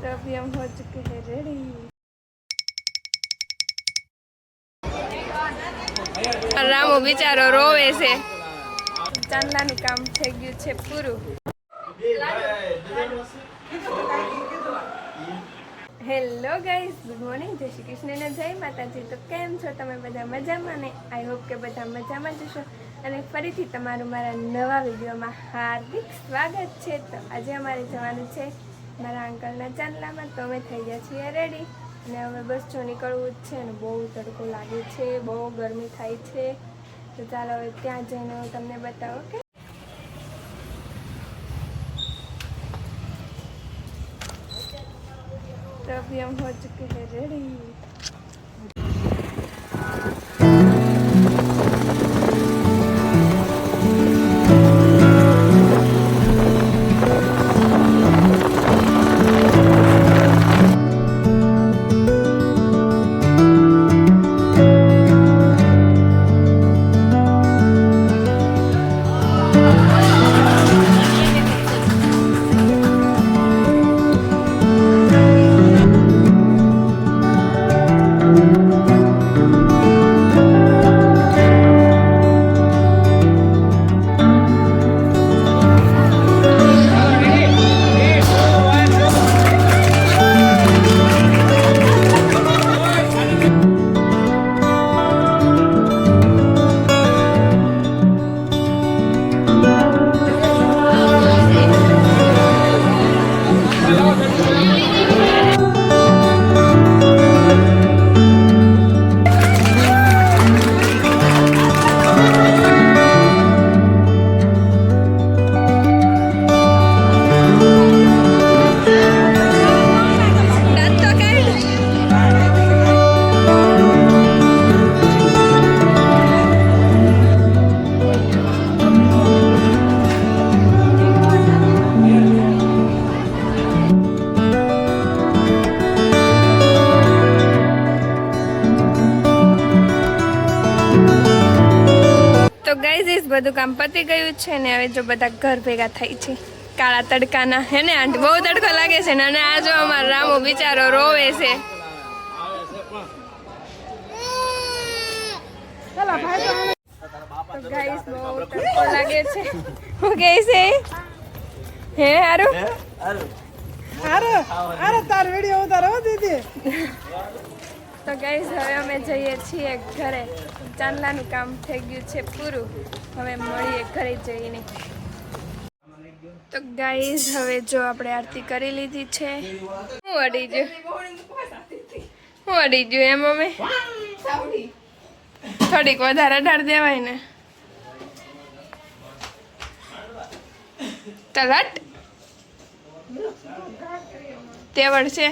तो अभी हम हो चुके हैं रेडी રામો બિચારો રોવે છે ચાંદલાનું કામ થઈ ગયું છે પૂરું હેલો ગાઈઝ ગુડ મોર્નિંગ જય શ્રી કૃષ્ણ ને જય માતાજી તો કેમ છો તમે બધા મજામાં ને આઈ હોપ કે બધા મજામાં જ હશો અને ફરીથી તમારું મારા નવા વિડીયોમાં હાર્દિક સ્વાગત છે તો આજે અમારે જવાનું છે મારા અંકલના ચાંદલામાં તો અમે થઈ ગયા છીએ રેડી અને હવે બસ જો નીકળવું જ છે અને બહુ તડકો લાગે છે બહુ ગરમી થાય છે તો ચાલો હવે ત્યાં જઈને હું તમને બતાવો કે तो अभी हम हो चुके हैं रेडी બધું કામ પતી ગયું છે ને હવે જો બધા ઘર ભેગા થાય છે. કાળા તડકાના હે ને? આંટી બહુ તડકો લાગે છે ને અને આ જો અમારો રામો બિચારો રોવે છે. લાગે હું કહે છે? હે હારું? અરે અરે તાર વીડિયો ઉતારો દીદી. તો ગાઈઝ હવે અમે જઈએ છીએ ઘરે. ચાંદલાનું કામ થઈ ગયું છે પૂરું. હવે મળીએ ઘરે જઈને. તો ગાઈઝ હવે જો આપણે આરતી કરી લીધી છે. હું અડી ગયું. હું અડી ગયું એમ અમે. થોડીક વધારે ડાળ દેવાય ને. તલટ તેવડ છે.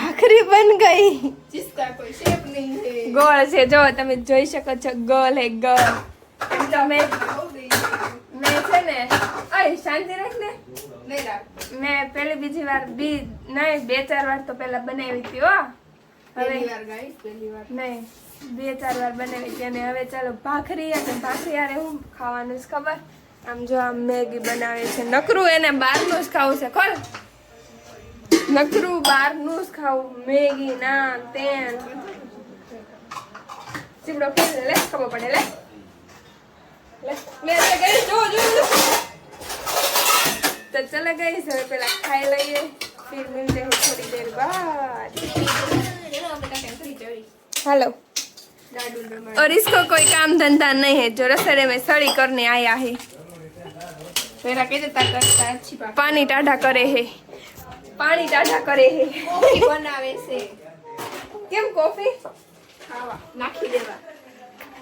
ભાખરી બન ગઈ. જિસકા કોઈ શેપ નહીં હે. ગોળ છે જો તમે જોઈ શકો છો ગોળ હે ગોળ. તમે મેં છે ને અય શાંતિ રાખ ને. નહીં રાખ. મેં પહેલી બીજી વાર બી નહીં બે ચાર વાર તો પહેલા બનાવી હતી હો. હવે વાર ગાઈસ પહેલી વાર. નહીં બે ચાર વાર બનાવી હતી અને હવે ચાલો ભાખરી અને ભાખરી આરે હું ખાવાનું જ ખબર? આમ જો આમ મેગી બનાવે છે નકરું એને બહારનું જ ખાવું છે ખોલ. નકરું બહારનું જ ખાવું મેગી ના તેન ચીવડો ખેલ લે ખબર પડે લે લે મેં તો ગઈ જો જો જો. તો ચલો ગઈ હવે પેલા ખાઈ લઈએ फिर मिलते हैं थोड़ी देर बाद हेलो और इसको कोई काम धंधा नहीं है जो रसोड़े में सड़ी करने आया है मेरा कहते ता करता अच्छी बात पानी टाढ़ा करे है પાણી ટાઢા કરે છે કોફી બનાવે છે. કેમ કોફી? ખાવા. નાખી દેવા.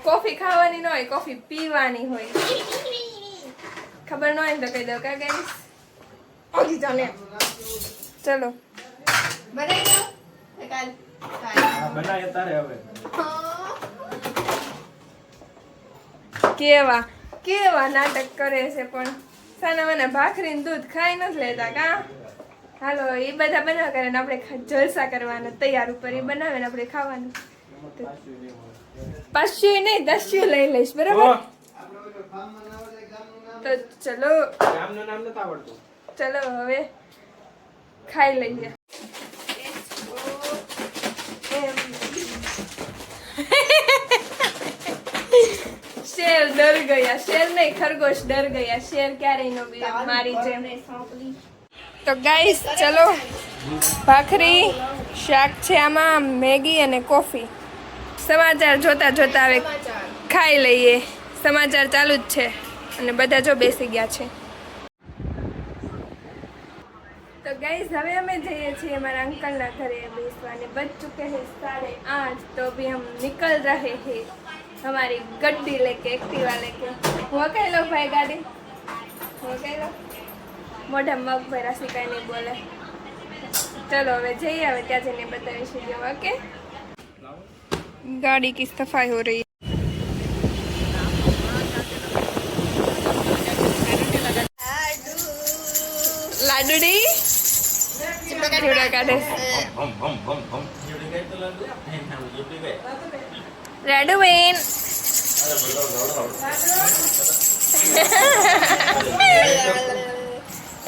કોફી ખાવાની ન હોય કોફી પીવાની હોય. ખબર ન હોય તો કહી દો કા ગાઈસ? ઓગી જાને ચલો. બનાવી દો. કાલ બનાય તારે હવે. કેવા કેવા નાટક કરે છે પણ. સાના મને ભાખરી ને દૂધ ખાઈ નથી લેતા કા? હાલો એ બધા બનાવ કરે ને આપણે જલસા કરવાના તૈયાર ઉપર એ બનાવે ને આપણે ખાવાનું. પાંચસો નહીં દસ્યું લઈ લઈશ બરાબર? તો ચલો ચલો હવે ખાઈ લઈએ. શેર ડર ગયા શેર નહીં ખરગોશ ડર ગયા શેર ક્યારેય નો બી મારી જેમ. તો ગાઈસ ચલો ભાખરી શાક છે આમાં મેગી અને કોફી સમાચાર જોતા જોતા હવે ખાઈ લઈએ સમાચાર ચાલુ જ છે અને બધા જો બેસી ગયા છે तो गाइस हमें हमें चाहिए છીએ हमारे अंकल ना घरे बेसवाने बज चुके हैं साढ़े आठ तो अभी हम निकल रहे हैं हमारी गड्डी लेके एक्टिवा लेके वो कह लो भाई गाड़ी वो कह लो modem gak beres mikirnya boleh, cello aja ya, kita jangan berteriak sih diemake. Gardi kisstaffai horei. Lando, Lando di? Jodoh kades. Boom, boom, kades tuh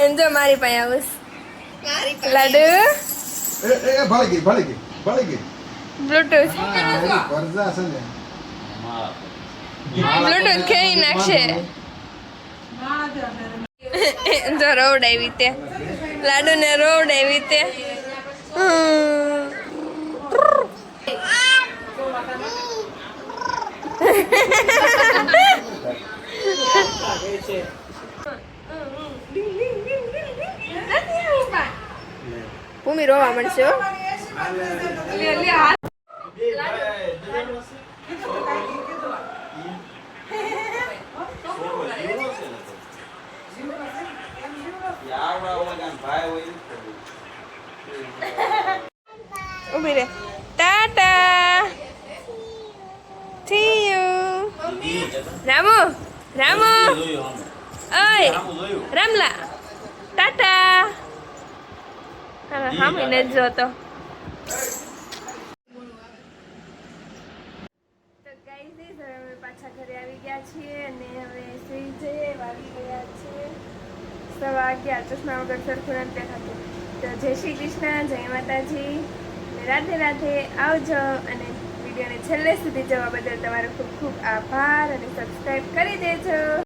એમ જો મારી પાસે આવું લાડુ? એ એ ભળી ગઈ ગઈ બ્લુટૂથ. પરજા છે ને. બ્લૂટૂથ ખેઈ નાખશે. જો રોડ આવી તે લાડુ ને રોડ આવી તે ભૂમિ રોવા મળશે. ઊભી રે. Tata. See you Ramu Ramu. ઓય રામલા. ટાટા. હામી જ જોતો પાછા ઘરે આવી ગયા છીએ અને હવે સુઈ જઈએ વાગી ગયા છે સવા અગિયાર. ચશ્મા વગર સરખું નથી દેખાતું. તો જય શ્રી કૃષ્ણ જય માતાજી. રાધે રાધે આવજો. અને વિડીયોને છેલ્લે સુધી જોવા બદલ તમારો ખૂબ ખૂબ આભાર અને સબસ્ક્રાઈબ કરી દેજો.